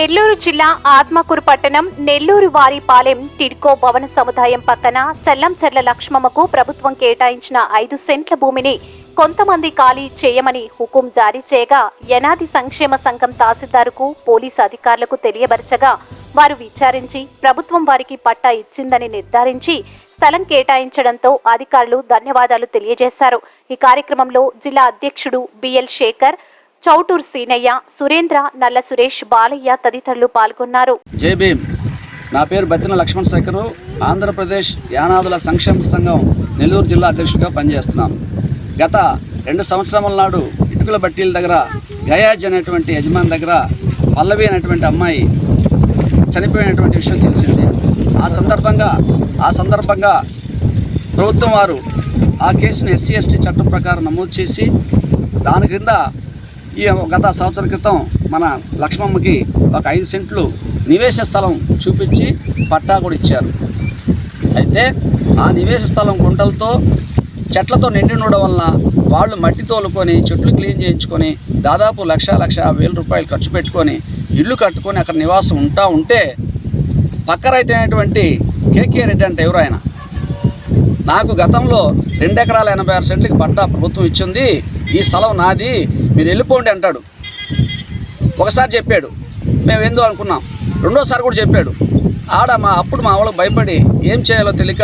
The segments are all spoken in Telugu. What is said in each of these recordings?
నెల్లూరు జిల్లా ఆత్మకూరు పట్టణం నెల్లూరు వారిపాలెం టిడ్కో భవన సముదాయం పక్కన సెల్లంచెర్ల లక్ష్మమ్మకు ప్రభుత్వం కేటాయించిన ఐదు సెంట్ల భూమిని కొంతమంది ఖాళీ చేయమని హుకుం జారీ చేయగా యనాది సంక్షేమ సంఘం తహసీల్దారుకు పోలీసు అధికారులకు తెలియబరచగా వారు విచారించి ప్రభుత్వం వారికి పట్టా ఇచ్చిందని నిర్ధారించి స్థలం కేటాయించడంతో అధికారులు ధన్యవాదాలు తెలియజేశారు. ఈ కార్యక్రమంలో జిల్లా అధ్యక్షుడు బిఎల్ శేఖర్ చౌటూర్ సీనయ్య సురేంద్ర నల్ల సురేష్ బాలయ్య తదితరులు పాల్గొన్నారు. జై భీమ్. నా పేరు బత్తిన లక్ష్మణ్ శేఖరు. ఆంధ్రప్రదేశ్ యానాదుల సంక్షేమ సంఘం నెల్లూరు జిల్లా అధ్యక్షుడిగా పనిచేస్తున్నాను. గత రెండు సంవత్సరముల నాడు ఇటుకల బట్టీల దగ్గర గయాజ్ అనేటువంటి యజమాని దగ్గర పల్లవి అనేటువంటి అమ్మాయి చనిపోయినటువంటి విషయం తెలిసింది. ఆ సందర్భంగా ఆ సందర్భంగా ప్రభుత్వం వారు ఆ కేసును ఎస్సీ ఎస్టీ చట్టం ప్రకారం నమోదు చేసి దాని క్రింద ఈ గత సంవత్సరం క్రితం మన లక్ష్మమ్మకి ఒక ఐదు సెంట్లు నివేశ స్థలం చూపించి పట్టా కూడా ఇచ్చారు. అయితే ఆ నివేశ స్థలం గుంటలతో చెట్లతో నిండి ఉండడం వలన వాళ్ళు మట్టి తోలుకొని చెట్లు క్లీన్ చేయించుకొని దాదాపు లక్ష లక్ష వేల రూపాయలు ఖర్చు పెట్టుకొని ఇల్లు కట్టుకొని అక్కడ నివాసం ఉంటా ఉంటే పక్క రైతు కేకే రెడ్డి అంటే ఎవరు ఆయన? నాకు గతంలో రెండు ఎకరాల ఎనభై ఆరు సెంట్లకి పట్టా ప్రభుత్వం ఇచ్చింది. ఈ స్థలం నాది. మీరు వెళ్ళిపోండి అంటాడు. ఒకసారి చెప్పాడు మేము ఏందో అనుకున్నాం? రెండోసారి కూడా చెప్పాడు ఆడ మా అప్పుడు మా వాళ్ళకి భయపడి ఏం చేయాలో తెలియక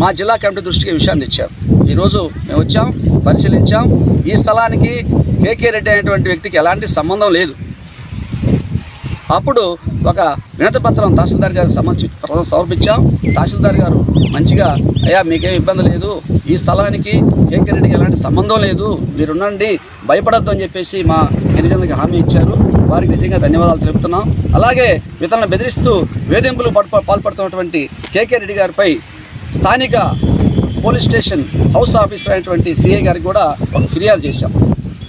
మా జిల్లా కమిటీ దృష్టికి విషయాన్ని ఇచ్చారు ఈరోజు మేము వచ్చాం పరిశీలించాం. ఈ స్థలానికి కేకే రెడ్డి అనేటువంటి వ్యక్తికి ఎలాంటి సంబంధం లేదు. అప్పుడు ఒక వినతిపత్రం తహసీల్దార్ గారికి సంబంధించి సమర్పించాం. తహసీల్దార్ గారు మంచిగా అయ్యా మీకేం ఇబ్బంది లేదు. ఈ స్థలానికి కేకే రెడ్డికి ఎలాంటి సంబంధం లేదు. మీరుండండి భయపడద్దు అని చెప్పేసి మా గిరిజనులకు హామీ ఇచ్చారు. వారికి నిజంగా ధన్యవాదాలు తెలుపుతున్నాం. అలాగే ఇతరులను బెదిరిస్తూ వేధింపులు పాల్పడుతున్నటువంటి కేకే రెడ్డి గారిపై స్థానిక పోలీస్ స్టేషన్ హౌస్ ఆఫీసర్ అయినటువంటి సిఐ గారికి కూడా ఒక ఫిర్యాదు చేశాం.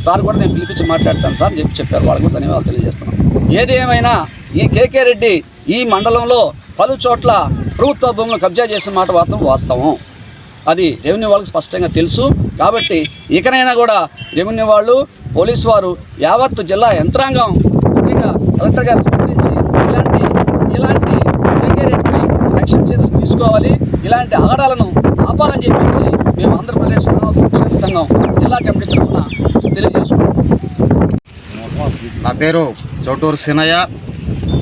సార్ కూడా నేను పిలిపించి మాట్లాడతాను సార్ చెప్పి చెప్పారు. వాళ్ళకి కూడా ధన్యవాదాలు తెలియజేస్తున్నాను. ఏది ఏమైనా ఈ కేకే రెడ్డి ఈ మండలంలో పలు చోట్ల ప్రభుత్వ భూములను కబ్జా చేసిన మాట మాత్రం వాస్తవం. అది రెవెన్యూ వాళ్ళకి స్పష్టంగా తెలుసు. కాబట్టి ఇకనైనా కూడా రెవెన్యూ వాళ్ళు పోలీసు వారు యావత్తు జిల్లా యంత్రాంగం ముఖ్యంగా కలెక్టర్ గారు స్పందించి ఇలాంటి ఇలాంటి కేకే రెడ్డిపై రక్షణ చర్యలు తీసుకోవాలి. ఇలాంటి ఆడాలను ఆపాలని చెప్పేసి మేము ఆంధ్రప్రదేశ్ సంక్షేమ సంఘం జిల్లా కమిటీ తరఫున నా పేరు చౌటూరు సినయ్య.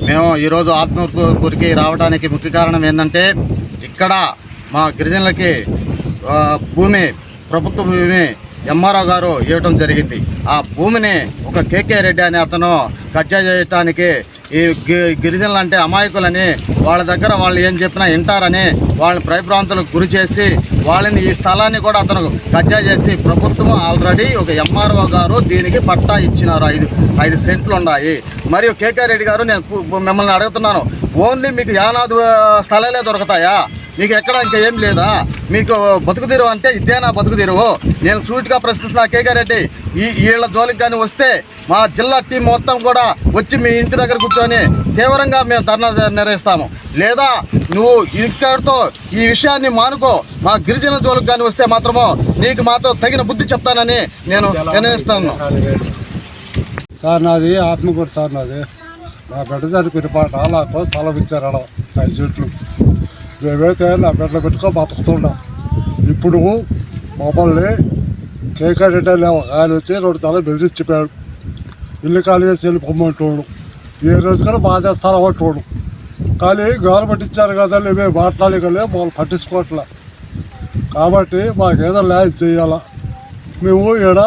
మేము ఈరోజు ఆత్మకూరికి రావడానికి ముఖ్య కారణం ఏంటంటే ఇక్కడ మా గిరిజనులకి భూమి ప్రభుత్వ భూమి ఎంఆర్ఓ గారు ఇవ్వడం జరిగింది. ఆ భూమిని ఒక కేకే రెడ్డి అనే అతను కబ్జా చేయటానికి ఈ గి- గిరిజనులు అంటే అమాయకులని వాళ్ళ దగ్గర వాళ్ళు ఏం చెప్పినా వింటారని వాళ్ళని భయభ్రాంతులకు గురి చేసి వాళ్ళని ఈ స్థలాన్ని కూడా అతను కబ్జా చేసి ప్రభుత్వం ఆల్రెడీ ఒక ఎంఆర్ఓ గారు దీనికి పట్టా ఇచ్చినారు. ఐదు ఐదు సెంట్లు ఉన్నాయి. మరియు కేకే రెడ్డి గారు నేను మిమ్మల్ని అడుగుతున్నాను. ఓన్లీ మీకు యానాదు స్థలాలే దొరుకుతాయా? నీకు ఎక్కడ ఇంకా ఏం లేదా? మీకు బతుకు తీరు అంటే ఇదేనా బతుకుదీరువు నేను సూటిగా ప్రశ్నిస్తున్నా కేకే రెడ్డి ఈ వీళ్ళ జోలికి కానీ వస్తే మా జిల్లా టీం మొత్తం కూడా వచ్చి మీ ఇంటి దగ్గర కూర్చొని తీవ్రంగా మేము ధర్నా నిర్వహిస్తాము. లేదా నువ్వు ఇక్కడితో ఈ విషయాన్ని మానుకో. మా గిరిజన జోలికి కానీ వస్తే మాత్రమో నీకు మాత్రం తగిన బుద్ధి చెప్తానని నేను నిర్ణయిస్తాను. సార్ నాది ఆత్మకూరు సార్ నాది. నా బిడ్డ చనిపోయిన పాట నాకు స్థలం ఇచ్చారు అలా ఐదు చెట్లు మేమైతే నా బిడ్డ పెట్టుకో బతుకుతున్నాం. ఇప్పుడు మమ్మల్ని కేకర్ రెడ్డి అనే ఒక ఆయన వచ్చి రెండు తల బెదిరించిపోయాడు. ఇల్లు ఖాళీ చేసి వెళ్ళిపోమంటాడు ఏ రోజుకైనా బాగా స్థలం అంటాడు కానీ గవర్నమెంట్ ఇచ్చారు కదా మేము మాట్లాడగలే మమ్మల్ని పట్టించుకోవట్లే. కాబట్టి మాకేదో న్యాయం చేయాలా? మేము ఈడ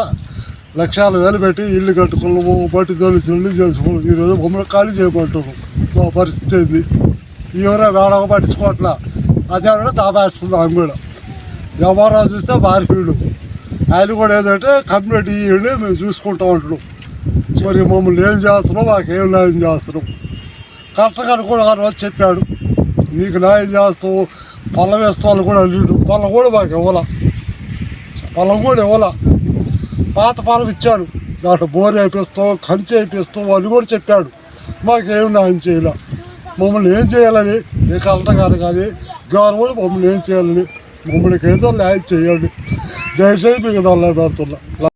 లక్షల వేలు పెట్టి ఇల్లు కట్టుకున్నాము బట్టి తోలిసి ఇల్లు చేసుకున్నాము. ఈరోజు మమ్మల్ని ఖాళీ చేయమంటాము మా పరిస్థితి ఏంది? ఎవరో వేడక పట్టించుకోవట్లా. అదే కూడా దాబేస్తుంది ఆమె కూడా. ఎవరో చూస్తే మారిపోయాడు ఆయన కూడా ఏంటంటే కంప్లీట్ ఇవ్వండి మేము చూసుకుంటూ ఉంటున్నాం మరి మమ్మల్ని ఏం చేస్తున్నాం మాకేం న్యాయం చేస్తున్నాం కరెక్ట్గా కూడా ఆ రోజు చెప్పాడు. నీకు న్యాయం చేస్తావు పొలం వేస్తాను కూడా లేదు పొలం కూడా మాకు ఇవ్వాల. పొలం కూడా ఇవ్వాల. పాత పొలం ఇచ్చాడు. దాంట్లో బోర్ వేపిస్తాం కంచి వేపిస్తాం అని కూడా చెప్పాడు. మాకేం న్యాయం చేయలే. మమ్మల్ని ఏం చేయాలని? ఏ కలెక్టర్ గారు కానీ గవర్నమెంట్ మమ్మల్ని ఏం చేయాలని? మమ్మల్ని ఏదో న్యాయం చేయండి. దయచేసి మీకు దండ పెడుతున్నా